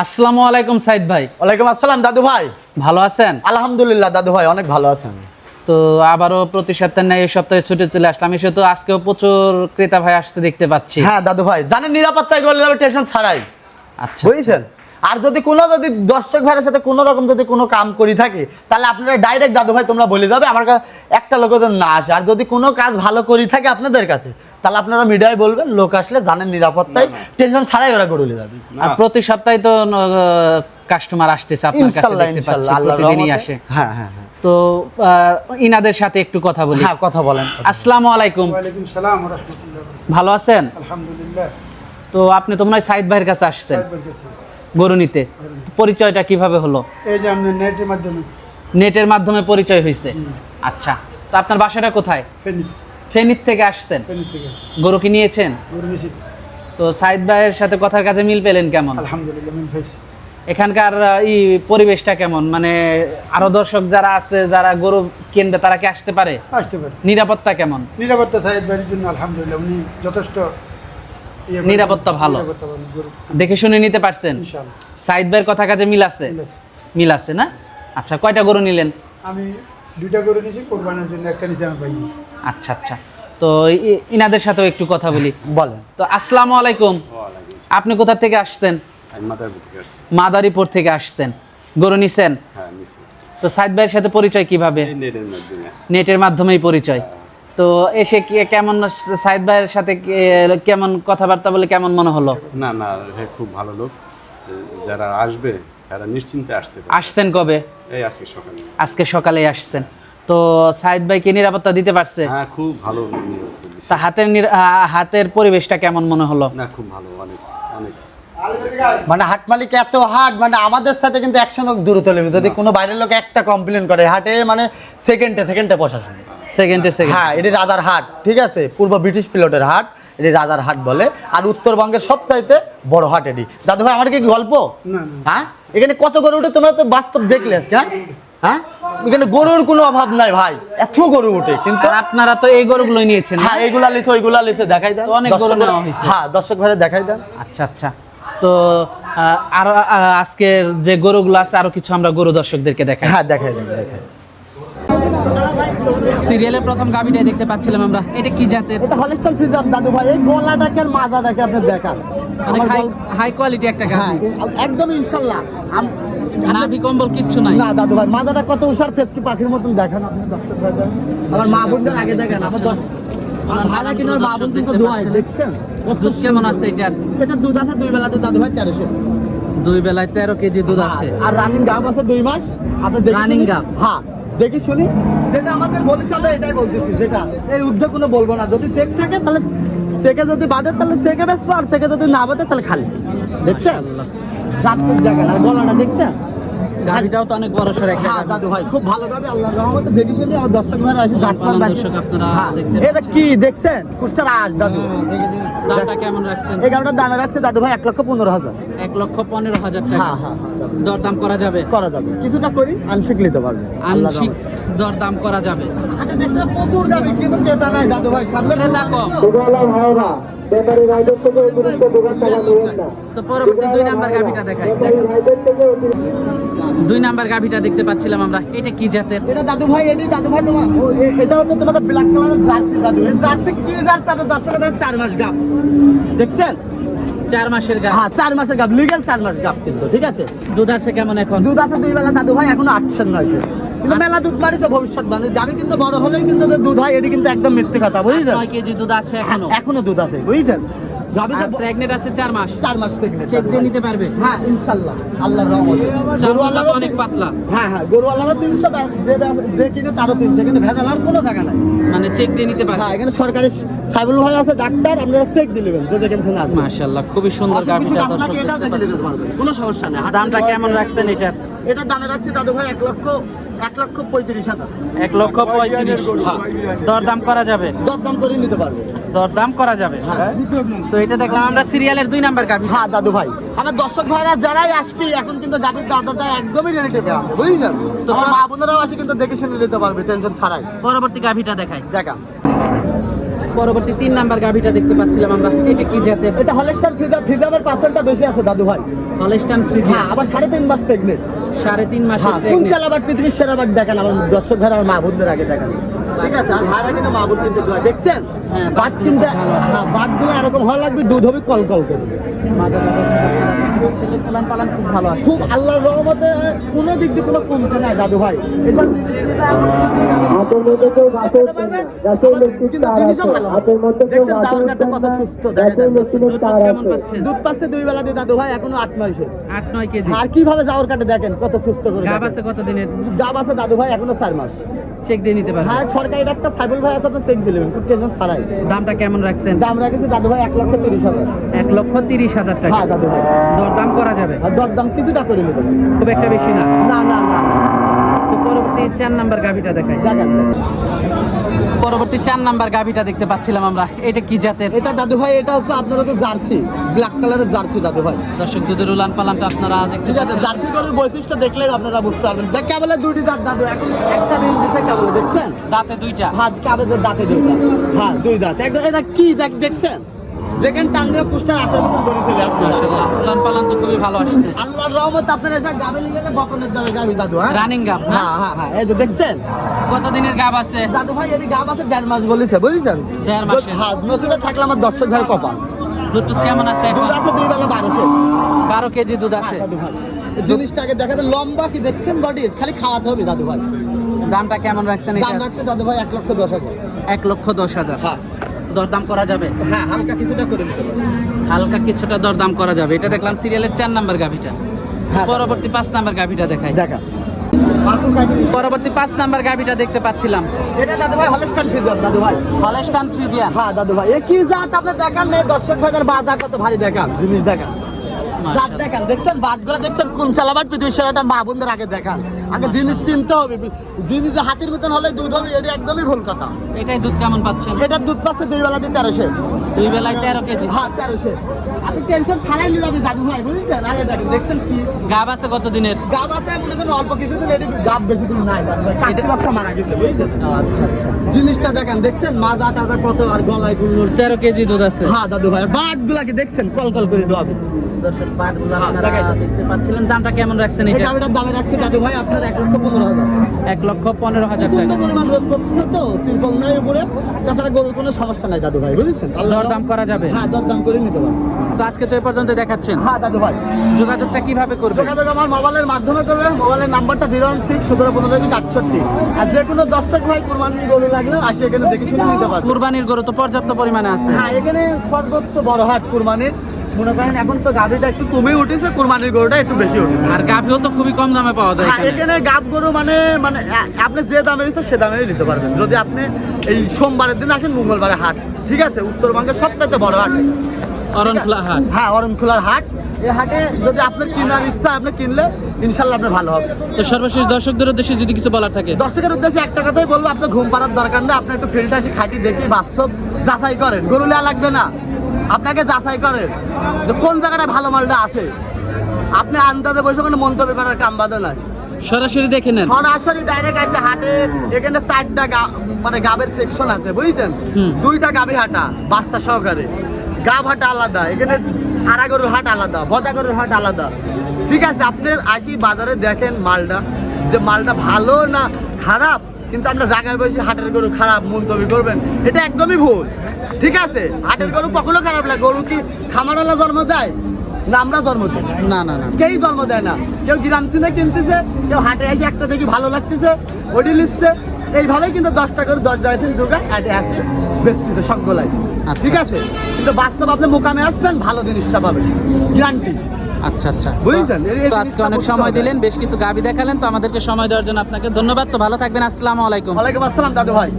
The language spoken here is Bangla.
আসসালামু আলাইকুম সাইদ ভাই। ওয়ালাইকুম আসসালাম দাদু ভাই। ভালো আছেন? আলহামদুলিল্লাহ দাদু ভাই অনেক ভালো আছেন। তো আবারও প্রতি সপ্তাহে নেয় এই সপ্তাহে ছুটে চলে আসলাম। এসে তো আজকেও প্রচুর ক্রেতা ভাই আসতে দেখতে পাচ্ছি। হ্যাঁ দাদু ভাই জানেন নিরাপত্তায় গেলে যাবে টেনশন ছাড়াই। আচ্ছা বুঝছেন? আর যদি কোনো যদি দর্শক ভাইয়ের সাথে কোনো রকম যদি কোনো কাম করি থাকি তাহলে আপনারা ডাইরেক্ট দাদু ভাই তোমরা বলে যাবে আমার কাছে একটা লোক না আসে। আর যদি কোনো কাজ ভালো করি থাকে আপনাদের কাছে তাহলে আপনারা মিডিয়ায় বলবেন লোক আসলে জানেন নিরাপত্তায় টেনশন ছাড়াই ওরা গড়লে যাবে। আর প্রতি সপ্তাহে তো কাস্টমার আসতেছে আপনার কাছে দেখতে পাচ্ছি প্রতিদিনই আসে। হ্যাঁ হ্যাঁ হ্যাঁ। তো ইনাদের সাথে একটু কথা বলি। হ্যাঁ কথা বলেন। আসসালামু আলাইকুম। ওয়ালাইকুম সালাম রহমতুল্লাহ। ভালো আছেন? আলহামদুলিল্লাহ। তো আপনি তো মনে হয় সাইদ ভাইয়ের কাছে আসছেন। গরু নিতে পরিচয়টা কীভাবে হলো? এই যে আপনার নেটের মাধ্যমে। নেটের মাধ্যমে পরিচয় হয়েছে। আচ্ছা তো আপনার বাসাটা কোথায়? ফেনি। ফেনীর থেকে আসছেন? গরু কি নিয়েছেন? তো সাইদ ভাইয়ের সাথে কথার কাছে মিল পেলেন কেমন? আলহামদুলিল্লাহ মিল ফাইছি এখানকার আহ, ই পরিবেশটা কেমন? মানে আরও দর্শক যারা আছে যারা গরু কিনবে তারা কি আসতে পারে? আসতে পারে। নিরাপত্তা কেমন? নিরাপত্তা সাহেব বাড়ির জন্য আলহামদুলিল্লাহ উনি যথেষ্ট ইয়ে নিরাপত্তা ভালো। দেখে শুনে নিতে পারছেন? সাইদ ভাইয়ের কথা কাছে মিল আছে? আছে। মিল আছে না? আচ্ছা কয়টা গরু নিলেন? আমি দুইটা গরু নিয়েছি কোরবানের জন্য একটা নিচে আমার ভাই আচ্ছা আচ্ছা। তো ইনাদের সাথেও একটু কথা বলি। বলেন। তো আসসালামু আলাইকুম। আপনি কোথা থেকে আসছেন? আমি মাদারপুর থেকে আসছি। মাদারীপুর থেকে আসছেন। গরু নিছেন? হ্যাঁ নিছি। তো সাইদ ভাইয়ের সাথে পরিচয় কীভাবে? নেটের মাধ্যমে। নেটের মাধ্যমেই পরিচয়। তো এসে কি কেমন সাইদ ভাইয়ের সাথে কেমন কথাবার্তা বলে কেমন মনে হলো? না না সে খুব ভালো লোক। যারা আসবে তারা নিশ্চিন্তে আসতে পারে আসছেন কবে? এই আজকে সকালে। আজকে সকালে আসছেন। তো সাইদ ভাই কি নিরাপত্তা দিতে পারছে? হ্যাঁ খুব ভালো নিরাপত্তা তা হাতের হাতের পরিবেশটা কেমন মনে হলো? না খুব ভালো অনেক অনেক। মানে হাট মালিক এত হাট মানে আমাদের সাথে কিন্তু একশো লোক দূরত্ব নেবে। যদি কোনো বাইরের লোক একটা কমপ্লেন করে হাটে মানে সেকেন্ডে সেকেন্ডে প্রশাসন। সেকেন্ডে সেকেন্ড হ্যাঁ এটি রাজার হাট ঠিক আছে? পূর্ব ব্রিটিশ পিলটের হাট। এটি রাজার হাট বলে। আর উত্তরবঙ্গের সবচাইতে বড় হাট এটি। দাদু ভাই আমার কি গল্প। হ্যাঁ? এখানে কত গরু উঠে? তোমরা তো বাস্তব দেখলে আজকে হ্যাঁ? হ্যাঁ? এখানে গরুর কোনো অভাব নাই ভাই। এত গরু উঠে কিন্তু আপনারা তো এই গরুগুলো নিয়েছেন না? হ্যাঁ এগুলা লিখে ওইগুলা লিখে দেখাই দেন। অনেক গরু দর্শক- নেওয়া হয়েছে। হ্যাঁ দর্শক ভাইরা দেখাই দেন। আচ্ছা আচ্ছা। তো আহ, আরও আজকের যে গরুগুলো আছে আরও কিছু আমরা গরু দর্শকদেরকে দেখাই। হ্যাঁ দেখাই দেন দেখাই। সিরিয়ালের প্রথম গাভিটাই দেখতে পাচ্ছিলাম আমরা। এটা কি জাতের? এটা হলিস্টন ফিজাম দাদু ভাই। এই গলাটাকে আর মাজাটাকে আপনি দেখান? হাই হাই কোয়ালিটি একটা হ্যাঁ গাভি একদম ইনশাল্লাহ। আম- নাভি কম্বল কিচ্ছু নাই। না দাদু ভাই মাজাটা কত উষার ফেসকি পাখির মতন দেখান আপনি দর্শক ভাইদের। আমার মা বোনদের আগে দেখেন আমার দশ কিন্তু মা বোন কিন্তু দোয়াই দেখছেন? কত দুধ কেমন আছে এটার? এটা দুধ আছে দুই বেলাতে দাদু ভাই তেরোশো। দুই বেলায় তেরো কেজি দুধ আছে। আর রানিং গাব আছে দুই মাস। আপনি শুনি- গাব? হ্যাঁ দেখি শুনি। যেটা আমাদের বলেছে আমরা এটাই বলতেছি যেটা এই উদ্ধে কোনো বলব না। যদি চেক থাকে তাহলে চেকে যদি বাদে তাহলে চেকে বেসবো আর চেকে যদি না বাদে তাহলে খালি। দেখছেন? মাশাআল্লাহ। রাত্রে দেখেন আর গলাটা দেখছেন? তো অনেক বড় সর একটা হ্যাঁ দাদু ভাই খুব ভালো আল্লাহর রহমতে দেখি শুনি আমার দর্শক ভাইরা আপনারা হ্যাঁ এটা কি দেখছেন? কুষ্টার আস দাদু। দামটা কেমন রাখছেন? এই গাবিটার দামে রাখছে দাদু ভাই এক লক্ষ পনেরো হাজার। এক লক্ষ পনেরো হাজার টাকা। হ্যাঁ হ্যাঁ হ্যাঁ দরদাম করা যাবে? করা যাবে। কিছুটা করি আংশিক নিতে পারবে। আংশিক। দরদাম করা যাবে। প্রচুর গাবি কিন্তু ক্রেতা নাই দাদু ভাই সামনে ক্রেতা কম। তো পরবর্তী দুই নাম্বার গাভিটা দেখাই। দুই নাম্বার গাভিটা দেখতে পাচ্ছিলাম আমরা। এটা কি জাতের? এটা দাদু ভাই এটি দাদু ভাই তোমার এটা হচ্ছে তোমাদের ব্ল্যাক কালারের জার্সি দাদু। এই জার্সি কি জার্সি? আপনার দর্শকের চার মাস গাব দেখছেন? চার মাসের গা হ্যাঁ চার মাসের গাব লিগেল চার মাস গাব কিন্তু ঠিক আছে? দুধ আছে কেমন এখন? দুধ আছে দুই বেলা দাদু ভাই এখনও আটশো নয়শো। কিন্তু মেলা দুধ বাড়িতে ভবিষ্যৎ মানে কিন্তু বড় হলেই কিন্তু দুধ হয় এটি কিন্তু একদম মিথ্যে কথা বুঝছেন? নয় কেজি দুধ আছে এখনও। এখনও দুধ আছে বুঝছেন? প্রেগনেন্ট আছে মাস। মাস চেক দিয়ে নিতে পারবে? হ্যাঁ আল্লাহর রহমতে। তো অনেক পাতলা। হ্যাঁ হ্যাঁ তিনশো যে যে কিনে তারও ভেজাল আর কোনো জায়গা নাই। মানে চেক দিয়ে নিতে পারবে। হ্যাঁ এখানে সরকারি সাইবুল ভাই আছে ডাক্তার আপনারা চেক দিয়ে নেবেন যে যেখান থেকে আসবে মাশাআল্লাহ খুবই সুন্দর গাভিটা দর্শক দেখতে পাচ্ছেন। কোনো সমস্যা নেই। দামটা কেমন রাখছেন এটার? এটার দামে রাখছি দাদু ভাই এক লক্ষ এক লক্ষ পঁয়ত্রিশ হাজার। এক লক্ষ পঁয়ত্রিশ। হ্যাঁ। দরদাম করা যাবে? দরদাম করে নিতে পারবে। দরদাম করা যাবে? হ্যাঁ। তো এটা দেখলাম আমরা সিরিয়ালের দুই নাম্বার গাভি। হ্যাঁ দাদু ভাই। আমার দর্শক ভাইরা যারাই আসবি এখন কিন্তু গাভীর দাদাটা একদমই রিলেটিভে আছে বুঝছেন? তো আমার মা বোনেরাও আসে কিন্তু দেখে শুনে নিতে পারবে টেনশন ছাড়াই। পরবর্তী গাভিটা দেখাই। দেখা। পরবর্তী তিন নাম্বার গাভিটা দেখতে পাচ্ছিলাম আমরা। এটা কি জাতের? এটা হলেস্টার ফিজা ফিজামের পার্সেন্টটা বেশি আছে দাদু ভাই। হলস্টান ফ্রিজিয়ান হ্যাঁ আবার সাড়ে তিন মাস প্রেগনেন্ট সাড়ে তিন মাসের হ্যাঁ কোন। চালাবার পৃথিবীর সেরা বাট দেখেন আমার দর্শক ভাইরা আমার মা বোনদের আগে দেখেন। ঠিক আছে আর ভাইরা কিন্তু মা বোন কিন্তু দেখছেন? হ্যাঁ, বাট কিন্তু বাটগুলো এরকম হওয়া লাগবে দুধ হবে কল কল করে মাজাটা দর্শক আপনারা দেখতে পাচ্ছেন, পালান পালান খুব ভালো আসছে খুব আল্লাহর রহমতে কোনো দিক দিয়ে কোনো কমতে নাই দাদু ভাই। এসব দিয়ে। দুধ পাচ্ছে দুই বেলা দিয়ে দাদু ভাই এখনও আট নয়শো আট নয় কেজি। আর কীভাবে যাওয়ার কাটে দেখেন কত সুস্থ করে। আছে কত দিনের ডাব আছে দাদু ভাই এখনও চার মাস। চেক দিয়ে নিতে পারবেন। হ্যাঁ সরকারি ডাক্তার সাইবুল ভাই আছে আপনার চেক দিলেন খুব টেনশন ছাড়াই। দামটা কেমন রাখছেন? দাম রেখেছে দাদু ভাই এক লক্ষ তিরিশ হাজার। এক লক্ষ তিরিশ হাজার টাকা। হ্যাঁ দাদু ভাই। দরদাম করা যাবে? আর দর দাম কিছুটা করে নেবেন খুব একটা বেশি না? না না না তো পরবর্তী চার নাম্বার গাভিটা দেখাই। পরবর্তী চার নাম্বার গাভিটা দেখতে পাচ্ছিলাম আমরা। এটা কি জাতের? এটা দাদু ভাই এটা হচ্ছে আপনার হচ্ছে জার্সি। ব্ল্যাক কালারের জার্সি দাদু ভাই। দর্শক দুধের উলান পালানটা আপনারা দেখতে ঠিক আছে পাচ্ছেন। জার্সি গরুর বৈশিষ্ট্য দেখলেই আপনারা বুঝতে পারবেন। দেখ কেবলে দুটি দাঁত দাদু এখন একটা রিং দিতে কেবল দেখছেন? দাঁতে দুইটা। হাত কাগজের দাঁতে দুই দাঁত হ্যাঁ দুই দাঁত। একদম এটা কি দেখ দেখছেন? যেখানে টান দিয়ে কুষ্টার আসার মতন গড়ি চলে আসছে। মাশাআল্লাহ। উলান পালান তো খুবই ভালো আসছে। আল্লাহর রহমত আপনার এসে গাবে গেলে বকনের দামে গাবি দাদু হ্যাঁ? রানিং গাব হ্যাঁ হ্যাঁ হ্যাঁ এই তো দেখছেন? কত দিনের গাব আছে? দাদু ভাই এটি গাব আছে দেড় মাস বলেছে বুঝেছেন? দেড় মাসের। হ্যাঁ নতুনটা থাকলে আমার দর্শক ভাইয়ের কপাল। দুধ কেমন আছে দুধ আছে দুই বেলা বারোশো। বারো কেজি দুধ আছে। দাদু ভাই। এই জিনিসটাকে দেখা যায় লম্বা কি দেখছেন বডি? খালি খাওয়াতে হবে দাদু ভাই। দামটা কেমন রাখছেন দাম রাখছে দাদু ভাই এক লক্ষ দশ হাজার। এক লক্ষ দশ হাজার। হ্যাঁ। দরদাম করা যাবে? হ্যাঁ হালকা কিছুটা করে দিতে হালকা কিছুটা দরদাম করা যাবে। এটা দেখলাম সিরিয়ালের চার নাম্বার গাভিটা। হ্যাঁ। পরবর্তী পাঁচ নাম্বার গাভিটা দেখাই। দেখা। পরবর্তী পাঁচ নাম্বার গাভিটা দেখতে পাচ্ছিলাম। এটা দাদু ভাই হলস্টান ফ্রিজিয়ান দাদু ভাই হলেস্টান ফ্রিজিয়ান হ্যাঁ দাদু ভাই এ কি জাত আপনি দেখান নেই দর্শক ভাইদের বাজার কত ভারী দেখান। জিনিস দেখান। দেখান দেখছেন? দেখছেন কোন পৃথিবীর সেরাটা মা বোনদের আগে দেখান? আগে জিনিস চিনতে হবে জিনিস হাতির মতন হলে দুধ হবে এটা একদমই ভুল কথা। এটাই দুধ কেমন পাচ্ছেন? এটার দুধ পাচ্ছে দুই বেলা দিন তেরোশো। দুই বেলায় তেরো কেজি? হ্যাঁ তেরোশো। আপনি টেনশন ছাড়াই নিয়ে যাবি দাদু ভাই বুঝছেন? আগে দেখেন দেখছেন কি? গাব আছে কত দিনের গাব আছে মনে করেন অল্প এটি গাব বেশি দিন নাই বাচ্চা মারা গেছে বুঝছেন? আচ্ছা আচ্ছা। জিনিসটা দেখেন দেখছেন? মাজা টাজা কত আর গলায় তেরো কেজি দুধ আছে। হ্যাঁ দাদু ভাই বাট গুলাকে দেখছেন? কল কল করে দেওয়া দর্শক পাটগুলো হ্যাঁ, আপনারা দেখতে পাচ্ছিলেন। দামটা কেমন রাখছেন এটা দামে রাখছে দাদু ভাই আপনার এক লক্ষ পনেরো হাজার এক লক্ষ পনেরো হাজার টাকা। পরিমাণ রোদ করতেছে তো তিরপল নাই উপরে। তাছাড়া গরুর কোনো সমস্যা নাই দাদু ভাই বুঝেছেন? আল্লাহ দরদাম করা যাবে? হ্যাঁ দরদাম করে নিতে তো আজকে তো এ পর্যন্ত দেখাচ্ছেন। হ্যাঁ দাদু ভাই। যোগাযোগটা কীভাবে করবে? যোগাযোগ আমার মোবাইলের মাধ্যমে করবে। মোবাইলের নাম্বারটা জিরো ওয়ান সিক্স সতেরো পনেরো আটষট্টি। আর যে কোনো দর্শক ভাই কোরবানি গরু লাগলে আসে এখানে দেখে শুনে নিতে পারবে। কুরবানির গরু তো পর্যাপ্ত পরিমাণে আছে। হ্যাঁ এখানে সর্বোচ্চ বড় হাট কুরবানির মনে করেন এখন তো গাভিটা একটু কমে উঠেছে কুরবানির গরুটা একটু বেশি উঠেছে। আর গাভিও তো খুবই কম দামে পাওয়া যায় হ্যাঁ এখানে। গাব গরু মানে মানে আপনি যে দামে দিচ্ছে সে দামে নিতে পারবেন। যদি আপনি এই সোমবারের দিন আসেন মঙ্গলবারে হাট ঠিক আছে? উত্তরবঙ্গের সবচাইতে বড় হাট। অরণখোলা হাট। হ্যাঁ অরণখোলার হাট। এই হাটে যদি আপনার কেনার ইচ্ছা আপনি কিনলে ইনশাল্লাহ আপনার ভালো হবে। তো সর্বশেষ দর্শকদের উদ্দেশ্যে যদি কিছু বলার থাকে। দর্শকের উদ্দেশ্যে একটা কথাই বলব আপনার ঘুম পাড়ার দরকার নেই আপনি একটু ফিল্ডে আসি খাটি দেখি বাস্তব যাচাই করেন। গরু লেয়া লাগবে না। আপনাকে যাচাই করেন যে কোন জায়গাটা ভালো মালটা আছে। আপনি আন্দাজে বসে কোনো মন্তব্য করার কাম বাদে নাই। সরাসরি দেখে নেন। সরাসরি ডাইরেক্ট আসে হাটে এখানে চারটা মানে গাবের সেকশন আছে বুঝছেন? দুইটা গাবি হাটা বাচ্চা সহকারে। গাব হাটা আলাদা এখানে আড়া গরুর হাট আলাদা ভদা গরুর হাট আলাদা। ঠিক আছে আপনি আসি বাজারে দেখেন মালটা যে মালটা ভালো না খারাপ কিন্তু আপনার জায়গায় বসে হাটের গরু খারাপ মন্তব্য করবেন এটা একদমই ভুল। ঠিক আছে? হাটের গরু কখনো খারাপ লাগে। গরু কি খামারালা জন্ম দেয়? না আমরা জন্ম দিই। না না জন্ম দেয় না? কেউ গ্রাম চিনে কিনতেছে কেউ হাটে এসে একটা দেখি ভালো লাগতেছে ওটি লিখছে। এইভাবেই কিন্তু দশটা করে দশ জায়গা থেকে হাটে আসে বেচতেছে আচ্ছা, ঠিক আছে? কিন্তু বাস্তব আপনি মোকামে আসবেন ভালো জিনিসটা পাবেন। গ্যারান্টি আচ্ছা আচ্ছা। তো আজকে অনেক সময় দিলেন বেশ কিছু গাবি দেখালেন তো আমাদেরকে সময় দেওয়ার জন্য আপনাকে ধন্যবাদ। তো ভালো থাকবেন আসসালামু আলাইকুম। ওয়ালাইকুম আসসালাম দাদু ভাই